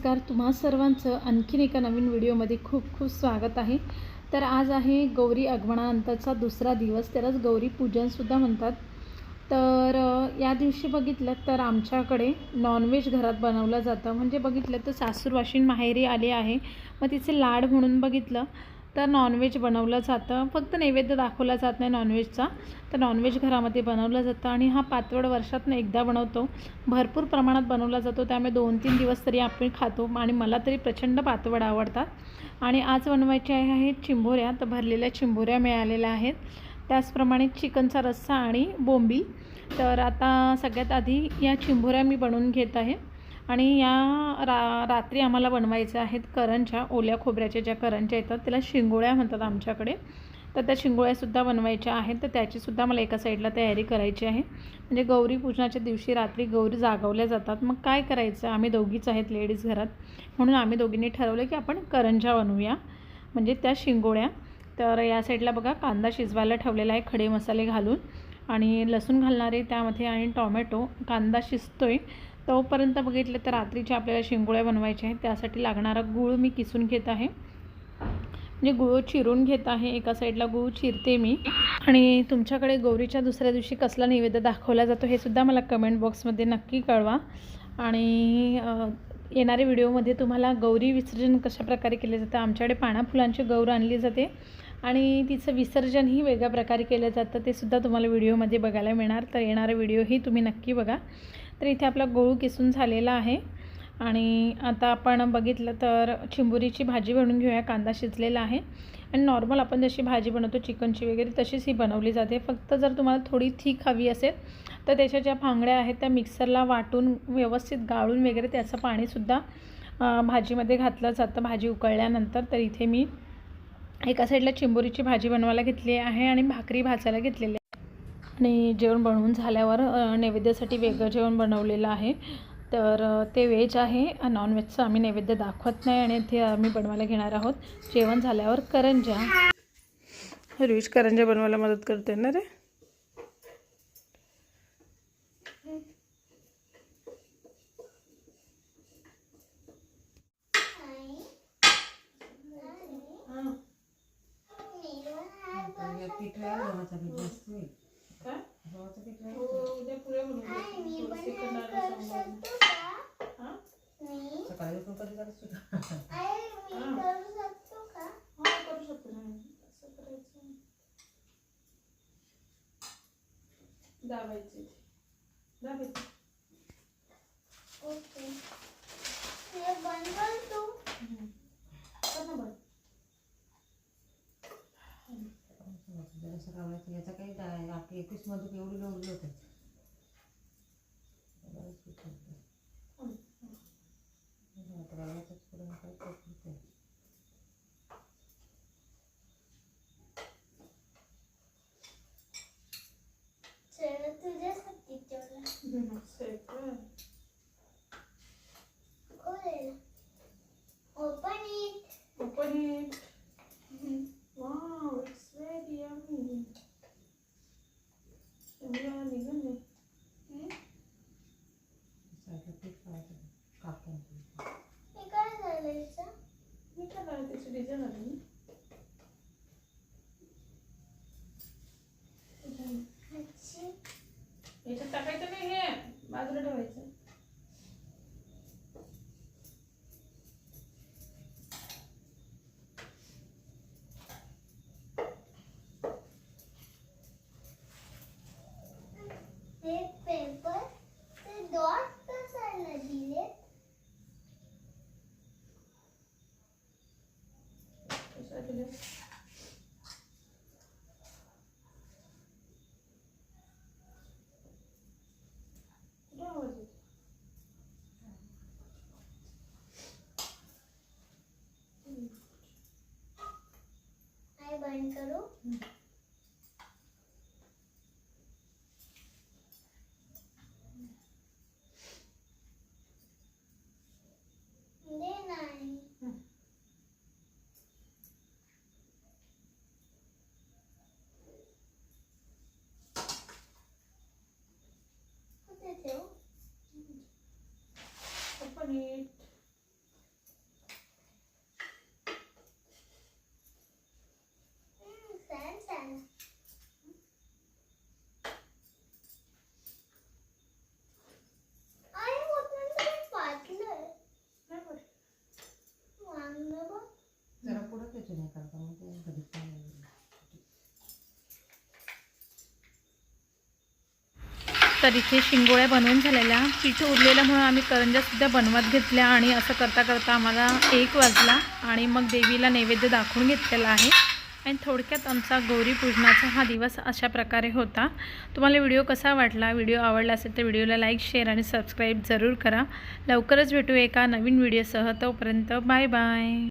नमस्कार तुम्हा सर्वांचं आणखीन एका नवीन व्हिडिओमध्ये खूप खूप स्वागत आहे. तर आज आहे गौरी आगमनानंतरचा दुसरा दिवस त्यालाच गौरी पूजनसुद्धा म्हणतात. तर या दिवशी बघितलं तर आमच्याकडे नॉनव्हेज घरात बनवलं जातं. म्हणजे बघितलं तर सासूरवाशीन माहेरी आले आहे. मग तिचे लाड म्हणून बघितलं. तर नॉनव्हेज बनवलं जातं. फक्त नैवेद्य दाखवला जात नाही नॉनव्हेजचा तर नॉनव्हेज घरामध्ये बनवलं जातं आणि हा पातवड वर्षातनं एकदा बनवतो. भरपूर प्रमाणात बनवला जातो. त्यामुळे दोन तीन दिवस तरी आपण खातो आणि मला तरी प्रचंड पातवड आवडतात. आणि आज बनवायचे आहे आहेत चिंबोऱ्या. तर भरलेल्या चिंबोऱ्या मिळालेल्या आहेत. त्याचप्रमाणे चिकनचा रस्सा आणि बोंबी तर आता सगळ्यात आधी या चिंबोऱ्या मी बनवून घेत आहे. आणि या रा रात्री आम्हाला बनवायच्या आहेत करंज्या ओल्या खोबऱ्याच्या ज्या करंज्या येतात त्याला शिंगोळ्या म्हणतात आमच्याकडे. तर त्या शिंगोळ्यासुद्धा बनवायच्या आहेत. तर त्याचीसुद्धा मला एका साईडला तयारी करायची आहे. म्हणजे गौरी पूजनाच्या दिवशी रात्री गौरी जागवल्या जातात. मग काय करायचं? आम्ही दोघीच आहेत लेडीज घरात. म्हणून आम्ही दोघींनी ठरवलं की आपण करंज्या बनवूया. म्हणजे त्या शिंगोळ्या. तर या साईडला बघा कांदा शिजवायला ठेवलेला आहे खडे मसाले घालून. आणि लसूण घालणारे त्यामध्ये आणि टॉमॅटो. कांदा शिजतो आहे तोपर्यंत बघितलं तर रात्रीच्या आपल्याला शिंगोळ्या बनवायच्या आहेत. त्यासाठी लागणारा गूळ मी किसून घेत आहे. म्हणजे गुळ चिरून घेत आहे. एका साईडला गूळ चिरते मी. आणि तुमच्याकडे गौरीच्या दुसऱ्या दिवशी कसला नैवेद्य दाखवला जातो हे सुद्धा मला कमेंट बॉक्समध्ये नक्की कळवा. आणि येणाऱ्या व्हिडिओमध्ये तुम्हाला गौरी विसर्जन कशा प्रकारे केले जातं आमच्याकडे पाना फुलांची गौर आणली जाते. आणि तिचं विसर्जनही वेगळ्या प्रकारे केलं जातं. ते सुद्धा तुम्हाला व्हिडिओमध्ये बघायला मिळणार. तर येणारा व्हिडिओही तुम्ही नक्की बघा. तर इथे आपला गोळू किसून झालेला आहे. आणि आता आपण बघितलं तर चिंबुरीची भाजी बनवून घेऊया कांदा शिजलेला आहे. आणि नॉर्मल आपण जशी भाजी बनवतो चिकनची वगैरे तशीच ही बनवली जाते. फक्त जर तुम्हाला थोडी थीक हवी असेल तर त्याच्या ज्या भांगड्या आहेत त्या मिक्सरला वाटून व्यवस्थित गाळून वगैरे त्याचं पाणीसुद्धा भाजीमध्ये घातलं जातं. भाजी उकळल्यानंतर तर इथे मी एका साईडला चिंबोरीची भाजी बनवायला घेतली आहे आणि भाकरी भाजायला घेतलेली आहे आणि जेवण बनवून झाल्यावर नैवेद्यासाठी वेगळं जेवण बनवलेलं आहे. तर ते व्हेज आहे नॉनव्हेजचं आम्ही नैवेद्य दाखवत नाही आणि ते आम्ही बनवायला घेणार आहोत. जेवण झाल्यावर करंज्या रुईश करंजा बनवायला मदत करते ना रे? दाबायचे दाबायचे. याचा काही डा- आपली एकवीसमध्ये एवढी लोडली होते रव्याचंच पुरण काय करते एवढं निघाले. साईडला बंद करू तर इथे शिंगोळ्या बनवून झालेल्या. पीठ उरलेल्यामुळं आम्ही करंज्यासुद्धा बनवत घेतल्या आणि असं करता करता आम्हाला एक वाजला आणि मग देवीला नैवेद्य दाखवून घेतलेला आहे. आणि थोडक्यात आमचा गौरी पूजनाचा हा दिवस अशा प्रकारे होता. तुम्हाला व्हिडिओ कसा वाटला व्हिडिओ आवडला असेल तर व्हिडिओला लाईक शेअर आणि सबस्क्राईब जरूर करा. लवकरच भेटू एका नवीन व्हिडिओसह. तोपर्यंत बाय बाय.